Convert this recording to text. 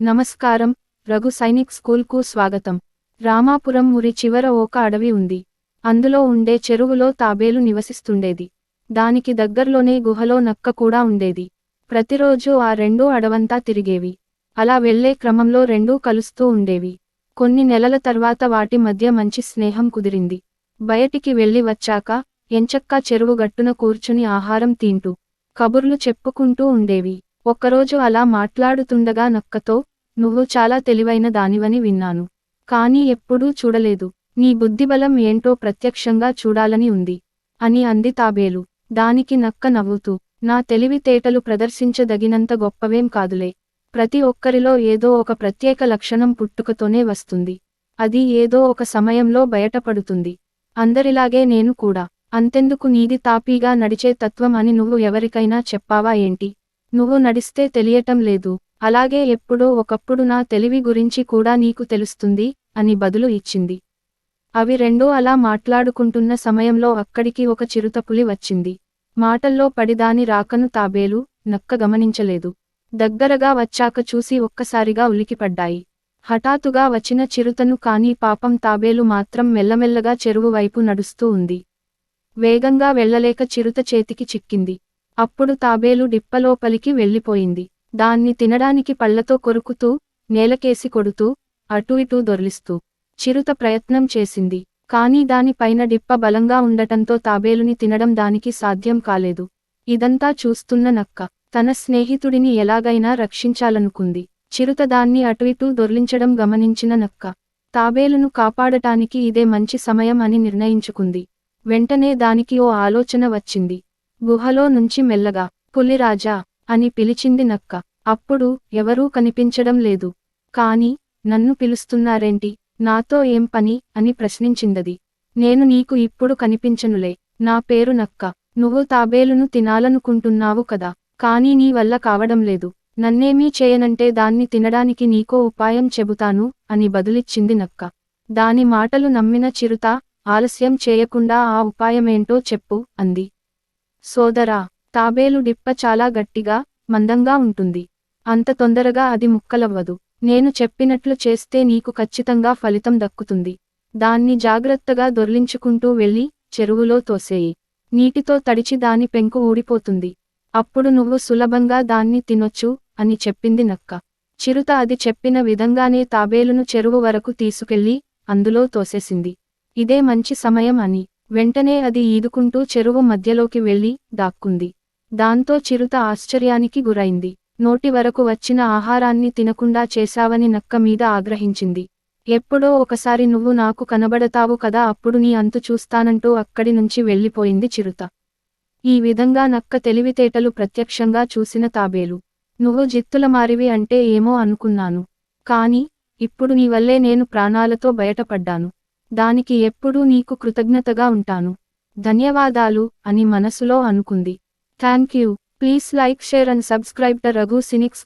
నమస్కారం రఘు సైనిక్ స్కూల్కు స్వాగతం. రామాపురం ఉరి చివర ఒక అడవి ఉంది. అందులో ఉండే చెరువులో తాబేలు నివసిస్తుండేది. దానికి దగ్గర్లోనే గుహలో నక్క కూడా ఉండేది. ప్రతిరోజు ఆ రెండూ అడవంతా తిరిగేవి. అలా వెళ్ళే క్రమంలో రెండూ కలుస్తూ ఉండేవి. కొన్ని నెలల తర్వాత వాటి మధ్య మంచి స్నేహం కుదిరింది. బయటికి వెళ్ళి వచ్చాక ఎంచక్కా చెరువు గట్టున కూర్చుని ఆహారం తింటూ కబుర్లు చెప్పుకుంటూ ఉండేవి. ఒక్కరోజు అలా మాట్లాడుతుండగా నక్కతో నువ్వు చాలా తెలివైన దానివని విన్నాను. కానీ ఎప్పుడూ చూడలేదు. నీ బుద్ధిబలం ఏంటో ప్రత్యక్షంగా చూడాలని ఉంది. అని అంది తాబేలు. దానికి నక్క నవ్వుతూ నా తెలివితేటలు ప్రదర్శించదగినంత గొప్పవేం కాదులే. ప్రతి ఒక్కరిలో ఏదో ఒక ప్రత్యేక లక్షణం పుట్టుకతోనే వస్తుంది. అది ఏదో ఒక సమయంలో బయటపడుతుంది. అందరిలాగే నేను కూడా. అంతెందుకు నీది తాపీగా నడిచే తత్వం అని నువ్వు ఎవరికైనా చెప్పావా ఏంటి? నువ్వు నడిస్తే తెలియటం లేదు. అలాగే ఎప్పుడో ఒకప్పుడు నా తెలివి గురించి కూడా నీకు తెలుస్తుంది అని బదులు ఇచ్చింది. అవి రెండూ అలా మాట్లాడుకుంటున్న సమయంలో అక్కడికి ఒక చిరుతపులి వచ్చింది. మాటల్లో పడిదాని రాకను తాబేలు నక్క గమనించలేదు. దగ్గరగా వచ్చాక చూసి ఒక్కసారిగా ఉలికిపడ్డాయి. హఠాత్తుగా వచ్చిన చిరుతను కానీ పాపం తాబేలు మాత్రం మెల్లమెల్లగా చెరువు వైపు నడుస్తూ ఉంది. వేగంగా వెళ్ళలేక చిరుత చేతికి చిక్కింది. అప్పుడు తాబేలు డిప్పలోపలికి వెళ్ళిపోయింది. దాన్ని తినడానికి పళ్ళతో కొరుకుతూ నేలకేసి కొడుతూ అటూ ఇటూ దొర్లిస్తూ చిరుత ప్రయత్నం చేసింది. కానీ దానిపైన డిప్ప బలంగా ఉండటంతో తాబేలుని తినడం దానికి సాధ్యం కాలేదు. ఇదంతా చూస్తున్న నక్క తన స్నేహితుడిని ఎలాగైనా రక్షించాలనుకుంది. చిరుత దాన్ని అటు ఇటూ దొర్లించడం గమనించిన నక్క తాబేలును కాపాడటానికి ఇదే మంచి సమయం అని నిర్ణయించుకుంది. వెంటనే దానికి ఓ ఆలోచన వచ్చింది. గుహలో నుంచి మెల్లగా పులిరాజా అని పిలిచింది నక్క. అప్పుడు ఎవరూ కనిపించడం లేదు. కాని నన్ను పిలుస్తున్నారేంటి? నాతో ఏం పని? అని ప్రశ్నించిందది. నేను నీకు ఇప్పుడు కనిపించనులే. నా పేరు నక్క. నువ్వు తాబేలును తినాలనుకుంటున్నావు కదా. కానీ నీ వల్ల కావడం లేదు. నన్నేమీ చేయనంటే దాన్ని తినడానికి నీకో ఉపాయం చెబుతాను అని బదులిచ్చింది నక్క. దాని మాటలు నమ్మిన చిరుత ఆలస్యం చేయకుండా ఆ ఉపాయమేంటో చెప్పు అంది. సోదరా తాబేలు డిప్ప చాలా గట్టిగా మందంగా ఉంటుంది. అంత తొందరగా అది ముక్కలవ్వదు. నేను చెప్పినట్లు చేస్తే నీకు ఖచ్చితంగా ఫలితం దక్కుతుంది. దాన్ని జాగ్రత్తగా దొర్లించుకుంటూ వెళ్ళి చెరువులో తోసేయి. నీటితో తడిచి దాని పెంకు ఊడిపోతుంది. అప్పుడు నువ్వు సులభంగా దాన్ని తినొచ్చు అని చెప్పింది నక్క. చిరుత అది చెప్పిన విధంగానే తాబేలును చెరువు వరకు తీసుకెళ్ళి అందులో తోసేసింది. ఇదే మంచి సమయం అని. వెంటనే అది ఈదుకుంటూ చెరువు మధ్యలోకి వెళ్ళి దాక్కుంది. దాంతో చిరుత ఆశ్చర్యానికి గురైంది. నోటి వరకు వచ్చిన ఆహారాన్ని తినకుండా చేశావని నక్క మీద ఆగ్రహించింది. ఎప్పుడో ఒకసారి నువ్వు నాకు కనబడతావు కదా అప్పుడు నీ అంతు చూస్తానంటూ అక్కడి నుంచి వెళ్ళిపోయింది చిరుత. ఈ విధంగా నక్క తెలివితేటలు ప్రత్యక్షంగా చూసిన తాబేలు. నువ్వు జిత్తుల మారివి అంటే ఏమో అనుకున్నాను. కాని ఇప్పుడు నీ వల్లే నేను ప్రాణాలతో బయటపడ్డాను. దానికి ఎప్పుడూ నీకు కృతజ్ఞతగా ఉంటాను. ధన్యవాదాలు అని మనసులో అనుకుంది. Thank you. Please like share and subscribe the Raghu cynic